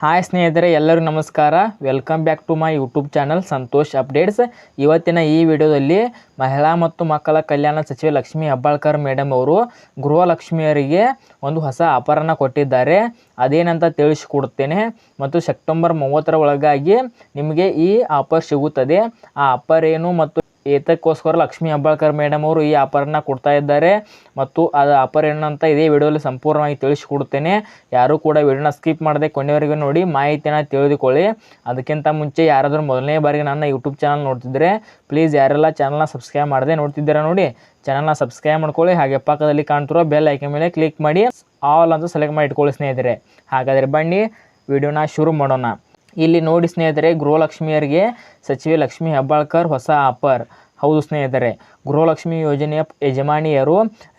Hi ಸ್ನೇಹಿತರೆ, ಎಲ್ಲರೂ ನಮಸ್ಕಾರ. Welcome back to my YouTube channel Santosh updates ಇವತ್ತಿನ ಈ ವಿಡಿಯೋದಲ್ಲಿ ಮಹಿಳಾ ಮತ್ತು ಮಕ್ಕಳ ಕಲ್ಯಾಣ ಸಚಿವೆ ಲಕ್ಷ್ಮೀ ಹೆಬ್ಬಾಳ್ಕರ್ ಮೇಡಮ್ ಅವರು ಗೃಹಲಕ್ಷ್ಮಿಯರಿಗೆ ಒಂದು ಹೊಸ ಆಫರನ್ನು ಕೊಟ್ಟಿದ್ದಾರೆ. ಅದೇನಂತ ತಿಳಿಸಿಕೊಡುತ್ತೇನೆ. ಮತ್ತು ಸೆಪ್ಟೆಂಬರ್ ಮೂವತ್ತರ ಒಳಗಾಗಿ ನಿಮಗೆ ಈ ಆಫರ್ ಸಿಗುತ್ತದೆ. ಆ ಆಫರ್ ಏನು ಮತ್ತು ಏತಕ್ಕೋಸ್ಕರ ಲಕ್ಷ್ಮಿ ಹೆಬ್ಬಾಳ್ಕರ್ ಮೇಡಮ್ ಅವರು ಈ ಆಫರನ್ನ ಕೊಡ್ತಾ ಇದ್ದಾರೆ. ಮತ್ತು ಅದು ಆಫರ್ ಏನಂತ ಇದೇ ವಿಡಿಯೋಲಿ ಸಂಪೂರ್ಣವಾಗಿ ತಿಳಿಸಿಕೊಡುತ್ತೇನೆ ಯಾರೂ ಕೂಡ ವಿಡಿಯೋನ ಸ್ಕಿಪ್ ಮಾಡದೆ ಕೊನೆಯವರೆಗೂ ನೋಡಿ ಮಾಹಿತಿಯನ್ನು ತಿಳಿದುಕೊಳ್ಳಿ. ಅದಕ್ಕಿಂತ ಮುಂಚೆ ಯಾರಾದರೂ ಮೊದಲನೇ ಬಾರಿಗೆ ನನ್ನ ಯೂಟ್ಯೂಬ್ ಚಾನಲ್ ನೋಡ್ತಿದ್ರೆ, ಪ್ಲೀಸ್ ಯಾರೆಲ್ಲ ಚಾನಲ್ನ ಸಬ್ಸ್ಕ್ರೈಬ್ ಮಾಡದೆ ನೋಡ್ತಿದ್ದೀರಾ ನೋಡಿ, ಚಾನಲ್ನ ಸಬ್ಸ್ಕ್ರೈಬ್ ಮಾಡ್ಕೊಳ್ಳಿ. ಹಾಗೆ ಪಕ್ಕದಲ್ಲಿ ಕಾಣ್ತಿರೋ ಬೆಲ್ ಐಕನ್ ಮೇಲೆ ಕ್ಲಿಕ್ ಮಾಡಿ, ಆಲ್ ಅಂತ ಸೆಲೆಕ್ಟ್ ಮಾಡಿ ಇಟ್ಕೊಳ್ಳಿ ಸ್ನೇಹಿತರೆ. ಹಾಗಾದರೆ ಬನ್ನಿ, ವಿಡಿಯೋನ ಶುರು ಮಾಡೋಣ. ಇಲ್ಲಿ ನೋಡಿ ಸ್ನೇಹಿತರೆ, ಗೃಹಲಕ್ಷ್ಮಿಯರಿಗೆ ಸಚಿವೆ ಲಕ್ಷ್ಮಿ ಹೆಬ್ಬಾಳ್ಕರ್ ಹೊಸ ಆಫರ್. ಹೌದು ಸ್ನೇಹಿತರೆ, ಗೃಹಲಕ್ಷ್ಮಿ ಯೋಜನೆಯ ಯಜಮಾನಿಯರು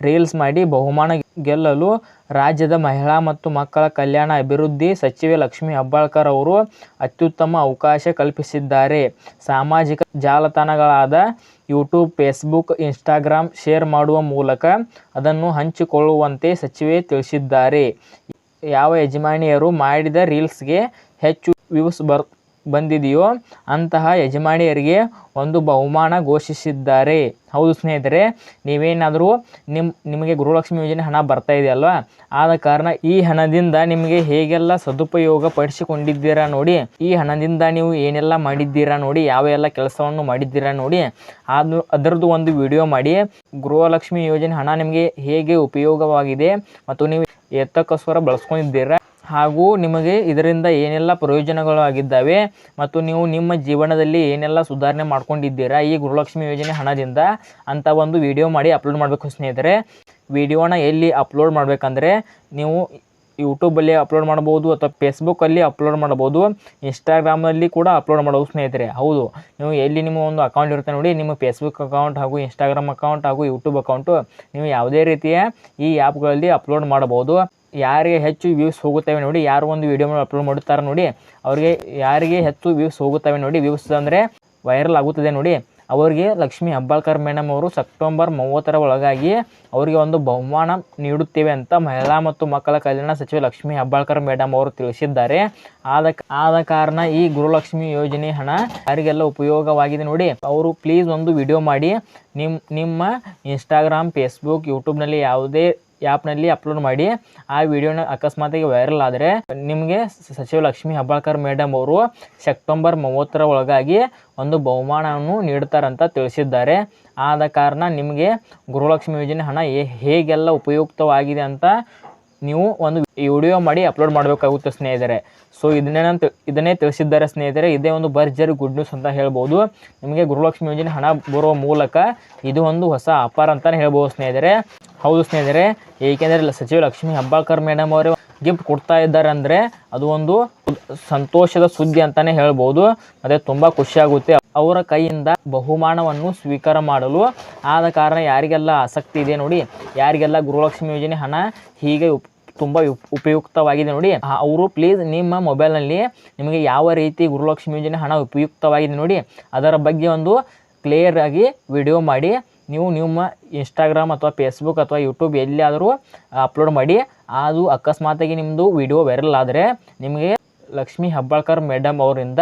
ರೀಲ್ಸ್ ಮಾಡಿ ಬಹುಮಾನ ಗೆಲ್ಲಲು ರಾಜ್ಯದ ಮಹಿಳಾ ಮತ್ತು ಮಕ್ಕಳ ಕಲ್ಯಾಣ ಅಭಿವೃದ್ಧಿ ಸಚಿವೆ ಲಕ್ಷ್ಮಿ ಹೆಬ್ಬಾಳ್ಕರ್ ಅವರು ಅತ್ಯುತ್ತಮ ಅವಕಾಶ ಕಲ್ಪಿಸಿದ್ದಾರೆ. ಸಾಮಾಜಿಕ ಜಾಲತಾಣಗಳಾದ ಯೂಟ್ಯೂಬ್ ಫೇಸ್ಬುಕ್ ಇನ್ಸ್ಟಾಗ್ರಾಮ್ ಶೇರ್ ಮಾಡುವ ಮೂಲಕ ಅದನ್ನು ಹಂಚಿಕೊಳ್ಳುವಂತೆ ಸಚಿವೆ ತಿಳಿಸಿದ್ದಾರೆ. ಯಾವ ಯಜಮಾನಿಯರು ಮಾಡಿದ ರೀಲ್ಸ್ಗೆ ಹೆಚ್ಚು ವ್ಯೂಸ್ ಬರ್ ಬಂದಿದೆಯೋ ಅಂತಹ ಯಜಮಾನಿಯರಿಗೆ ಒಂದು ಬಹುಮಾನ ಘೋಷಿಸಿದ್ದಾರೆ. ಹೌದು ಸ್ನೇಹಿತರೆ, ನೀವೇನಾದರೂ ನಿಮ್ಮ ನಿಮಗೆ ಗೃಹಲಕ್ಷ್ಮಿ ಯೋಜನೆ ಹಣ ಬರ್ತಾ ಇದೆಯಲ್ವಾ ಆದ ಕಾರಣ ಈ ಹಣದಿಂದ ನಿಮಗೆ ಹೇಗೆಲ್ಲ ಸದುಪಯೋಗ ಪಡಿಸಿಕೊಂಡಿದ್ದೀರಾ ನೋಡಿ, ಈ ಹಣದಿಂದ ನೀವು ಏನೆಲ್ಲ ಮಾಡಿದ್ದೀರಾ ನೋಡಿ, ಯಾವ ಎಲ್ಲ ಕೆಲಸವನ್ನು ಮಾಡಿದ್ದೀರಾ ನೋಡಿ ಅದು ಅದರದ್ದು ಒಂದು ವಿಡಿಯೋ ಮಾಡಿ, ಗೃಹಲಕ್ಷ್ಮಿ ಯೋಜನೆ ಹಣ ನಿಮಗೆ ಹೇಗೆ ಉಪಯೋಗವಾಗಿದೆ ಮತ್ತು ನೀವು ಎತ್ತಕ್ಕೋಸ್ಕರ ಬಳಸ್ಕೊಂಡಿದ್ದೀರಾ? ಹಾಗೂ ನಿಮಗೆ ಇದರಿಂದ ಏನೆಲ್ಲ ಪ್ರಯೋಜನಗಳು ಆಗಿದ್ದಾವೆ ಮತ್ತು ನೀವು ನಿಮ್ಮ ಜೀವನದಲ್ಲಿ ಏನೆಲ್ಲ ಸುಧಾರಣೆ ಮಾಡ್ಕೊಂಡಿದ್ದೀರಾ ಈ ಗೃಹಲಕ್ಷ್ಮಿ ಯೋಜನೆ ಹಣದಿಂದ ಅಂತ ಒಂದು ವಿಡಿಯೋ ಮಾಡಿ ಅಪ್ಲೋಡ್ ಮಾಡಬೇಕು ಸ್ನೇಹಿತರೆ. ವಿಡಿಯೋನ ಎಲ್ಲಿ ಅಪ್ಲೋಡ್ ಮಾಡಬೇಕಂದ್ರೆ ನೀವು ಯೂಟ್ಯೂಬಲ್ಲಿ ಅಪ್ಲೋಡ್ ಮಾಡ್ಬೋದು ಅಥವಾ ಫೇಸ್ಬುಕ್ಕಲ್ಲಿ ಅಪ್ಲೋಡ್ ಮಾಡ್ಬೋದು ಇನ್ಸ್ಟಾಗ್ರಾಮಲ್ಲಿ ಕೂಡ ಅಪ್ಲೋಡ್ ಮಾಡ್ಬೋದು ಸ್ನೇಹಿತರೆ. ಹೌದು, ನೀವು ಎಲ್ಲಿ ನಿಮ್ಮ ಒಂದು ಅಕೌಂಟ್ ಇರುತ್ತೆ ನೋಡಿ, ನಿಮ್ಮ ಫೇಸ್ಬುಕ್ ಅಕೌಂಟ್ ಹಾಗೂ ಇನ್ಸ್ಟಾಗ್ರಾಮ್ ಅಕೌಂಟ್ ಹಾಗೂ ಯೂಟ್ಯೂಬ್ ಅಕೌಂಟು ನೀವು ಯಾವುದೇ ರೀತಿಯ ಈ ಆ್ಯಪ್ಗಳಲ್ಲಿ ಅಪ್ಲೋಡ್ ಮಾಡಬಹುದು. ಯಾರಿಗೆ ಹೆಚ್ಚು ವ್ಯೂಸ್ ಹೋಗುತ್ತವೆ ನೋಡಿ, ಯಾರು ಒಂದು ವೀಡಿಯೋ ಅಪ್ಲೋಡ್ ಮಾಡುತ್ತಾರೆ ನೋಡಿ, ಅವರಿಗೆ ಯಾರಿಗೆ ಹೆಚ್ಚು ವ್ಯೂಸ್ ಹೋಗುತ್ತವೆ ನೋಡಿ ವ್ಯೂಸ್ ಅಂದರೆ ವೈರಲ್ ಆಗುತ್ತದೆ ನೋಡಿ, ಅವರಿಗೆ ಲಕ್ಷ್ಮೀ ಹೆಬ್ಬಾಳ್ಕರ್ ಮೇಡಮ್ ಅವರು ಸೆಪ್ಟೆಂಬರ್ ಮೂವತ್ತರ ಒಳಗಾಗಿ ಅವರಿಗೆ ಒಂದು ಬಹುಮಾನ ನೀಡುತ್ತೇವೆ ಅಂತ ಮಹಿಳಾ ಮತ್ತು ಮಕ್ಕಳ ಕಲ್ಯಾಣ ಸಚಿವೆ ಲಕ್ಷ್ಮೀ ಹೆಬ್ಬಾಳ್ಕರ್ ಮೇಡಮ್ ಅವರು ತಿಳಿಸಿದ್ದಾರೆ. ಆದ ಆದ ಕಾರಣ ಈ ಗುರುಲಕ್ಷ್ಮಿ ಯೋಜನೆ ಹಣ ಯಾರಿಗೆಲ್ಲ ಉಪಯೋಗವಾಗಿದೆ ನೋಡಿ, ಅವರು ಪ್ಲೀಸ್ ಒಂದು ವಿಡಿಯೋ ಮಾಡಿ ನಿಮ್ಮ ನಿಮ್ಮ ಇನ್ಸ್ಟಾಗ್ರಾಮ್ ಫೇಸ್ಬುಕ್ ಯೂಟ್ಯೂಬ್ನಲ್ಲಿ ಯಾವುದೇ ಆ್ಯಪ್ನಲ್ಲಿ ಅಪ್ಲೋಡ್ ಮಾಡಿ ಆ ವಿಡಿಯೋನ ಅಕಸ್ಮಾತಾಗಿ ವೈರಲ್ ಆದರೆ ನಿಮಗೆ ಸಚಿವ ಲಕ್ಷ್ಮೀ ಹೆಬ್ಬಾಳ್ಕರ್ ಮೇಡಮ್ ಅವರು ಸೆಪ್ಟೆಂಬರ್ ಮೂವತ್ತರ ಒಳಗಾಗಿ ಒಂದು ಬಹುಮಾನವನ್ನು ನೀಡ್ತಾರಂತ ತಿಳಿಸಿದ್ದಾರೆ. ಆದ ಕಾರಣ ನಿಮಗೆ ಗೃಹಲಕ್ಷ್ಮಿ ಯೋಜನೆ ಹಣ ಹೇಗೆಲ್ಲ ಉಪಯುಕ್ತವಾಗಿದೆ ಅಂತ ನೀವು ಒಂದು ವಿಡಿಯೋ ಮಾಡಿ ಅಪ್ಲೋಡ್ ಮಾಡಬೇಕಾಗುತ್ತೆ ಸ್ನೇಹಿತರೆ. ಸೊ ಇದನ್ನೇ ಇದನ್ನೇ ತಿಳಿಸಿದ್ದಾರೆ ಸ್ನೇಹಿತರೆ. ಇದೇ ಒಂದು ಭರ್ಜರಿ ಗುಡ್ ನ್ಯೂಸ್ ಅಂತ ಹೇಳ್ಬೋದು. ನಿಮಗೆ ಗುರುಲಕ್ಷ್ಮಿ ಯೋಜನೆ ಹಣ ಬರುವ ಮೂಲಕ ಇದು ಒಂದು ಹೊಸ ಅಪಾರ ಅಂತಲೇ ಹೇಳ್ಬೋದು ಸ್ನೇಹಿತರೆ. ಹೌದು ಸ್ನೇಹಿತರೆ, ಏಕೆಂದರೆ ಸಚಿವ ಲಕ್ಷ್ಮೀ ಹೆಬ್ಬಾಳ್ಕರ್ ಮೇಡಮ್ ಅವರು ಗಿಫ್ಟ್ ಕೊಡ್ತಾ ಇದ್ದಾರೆ ಅಂದರೆ ಅದು ಒಂದು ಸಂತೋಷದ ಸುದ್ದಿ ಅಂತಲೇ ಹೇಳ್ಬೋದು. ಮತ್ತು ತುಂಬ ಖುಷಿಯಾಗುತ್ತೆ ಅವರ ಕೈಯಿಂದ ಬಹುಮಾನವನ್ನು ಸ್ವೀಕಾರ ಮಾಡಲು ಆದ ಕಾರಣ ಯಾರಿಗೆಲ್ಲ ಆಸಕ್ತಿ ಇದೆ ನೋಡಿ, ಯಾರಿಗೆಲ್ಲ ಗೃಹಲಕ್ಷ್ಮಿ ಯೋಜನೆ ಹಣ ಹೀಗೆ ಉಪ್, ತುಂಬ ಉಪಯುಕ್ತವಾಗಿದೆ ನೋಡಿ ಅವರು ಪ್ಲೀಸ್ ನಿಮ್ಮ ಮೊಬೈಲ್ನಲ್ಲಿ ನಿಮಗೆ ಯಾವ ರೀತಿ ಗೃಹಲಕ್ಷ್ಮಿ ಯೋಜನೆ ಹಣ ಉಪಯುಕ್ತವಾಗಿದೆ ನೋಡಿ, ಅದರ ಬಗ್ಗೆ ಒಂದು ಕ್ಲಿಯರ್ ಆಗಿ ವಿಡಿಯೋ ಮಾಡಿ, ನೀವು ನಿಮ್ಮ ಇನ್ಸ್ಟಾಗ್ರಾಮ್ ಅಥವಾ ಫೇಸ್ಬುಕ್ ಅಥವಾ ಯೂಟ್ಯೂಬ್ ಎಲ್ಲಿಯಾದರೂ ಅಪ್ಲೋಡ್ ಮಾಡಿ, ಅದು ಅಕಸ್ಮಾತಾಗಿ ನಿಮ್ಮದು ವಿಡಿಯೋ ವೈರಲ್ ಆದರೆ ನಿಮಗೆ ಲಕ್ಷ್ಮೀ ಹೆಬ್ಬಾಳ್ಕರ್ ಮೇಡಮ್ ಅವರಿಂದ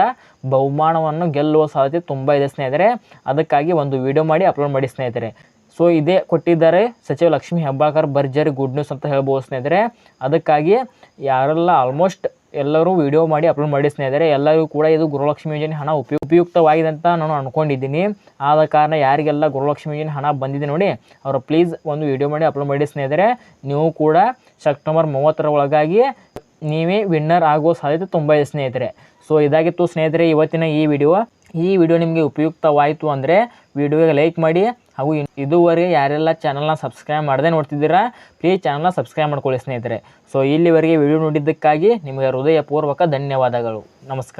ಬಹುಮಾನವನ್ನು ಗೆಲ್ಲುವ ಸಾಧ್ಯತೆ ತುಂಬ ಇದೆ ಸ್ನೇಹಿತರೆ. ಅದಕ್ಕಾಗಿ ಒಂದು ವಿಡಿಯೋ ಮಾಡಿ ಅಪ್ಲೋಡ್ ಮಾಡಿ ಸ್ನೇಹಿತರೆ. ಸೊ ಇದೇ ಕೊಟ್ಟಿದ್ದಾರೆ ಸಚಿವ ಲಕ್ಷ್ಮೀ ಹೆಬ್ಬಾಳ್ಕರ್ ಭರ್ಜರಿ ಗುಡ್ ನ್ಯೂಸ್ ಅಂತ ಹೇಳ್ಬೋದು ಸ್ನೇಹಿತರೆ. ಅದಕ್ಕಾಗಿ ಯಾರೆಲ್ಲ ಆಲ್ಮೋಸ್ಟ್ ಎಲ್ಲರೂ ವಿಡಿಯೋ ಮಾಡಿ ಅಪ್ಲೋಡ್ ಮಾಡಿ ಸ್ನೇಹಿತರೆ. ಎಲ್ಲರಿಗೂ ಕೂಡ ಇದು ಗೃಹಲಕ್ಷ್ಮಿ ಯೋಜನೆ ಹಣ ಉಪಯು, ಉಪಯುಕ್ತವಾಗಿದೆ ಅಂತ ನಾನು ಅಂದ್ಕೊಂಡಿದ್ದೀನಿ ಆದ ಕಾರಣ ಯಾರಿಗೆಲ್ಲ ಗೃಹಲಕ್ಷ್ಮಿ ಯೋಜನೆ ಹಣ ಬಂದಿದೆ ನೋಡಿ, ಅವರು ಪ್ಲೀಸ್ ಒಂದು ವಿಡಿಯೋ ಮಾಡಿ ಅಪ್ಲೋಡ್ ಮಾಡಿ ಸ್ನೇಹಿತರೆ. ನೀವು ಕೂಡ ಸೆಪ್ಟೆಂಬರ್ ಮೂವತ್ತರ ಒಳಗಾಗಿ ನೀವೇ ವಿನ್ನರ್ ಆಗುವ ಸಾಧ್ಯತೆ ತುಂಬ ಇದೆ ಸ್ನೇಹಿತರೆ. ಸೊ ಇದಾಗಿತ್ತು ಸ್ನೇಹಿತರೆ ಇವತ್ತಿನ ಈ ವಿಡಿಯೋ ಈ ವಿಡಿಯೋ ನಿಮಗೆ ಉಪಯುಕ್ತವಾಯಿತು ಅಂದರೆ ವಿಡಿಯೋಗೆ ಲೈಕ್ ಮಾಡಿ ಹಾಗೂ ಇದುವರೆಗೆ ಯಾರೆಲ್ಲ ಚಾನಲ್ನ ಸಬ್ಸ್ಕ್ರೈಬ್ ಮಾಡದೆ ನೋಡ್ತಿದ್ದೀರಾ ಪ್ಲೀಸ್ ಚಾನಲ್ನ ಸಬ್ಸ್ಕ್ರೈಬ್ ಮಾಡ್ಕೊಳ್ಳಿ ಸ್ನೇಹಿತರೆ. ಸೊ ಇಲ್ಲಿವರೆಗೆ ವಿಡಿಯೋ ನೋಡಿದ್ದಕ್ಕಾಗಿ ನಿಮಗೆ ಹೃದಯಪೂರ್ವಕ ಧನ್ಯವಾದಗಳು. ನಮಸ್ಕಾರ.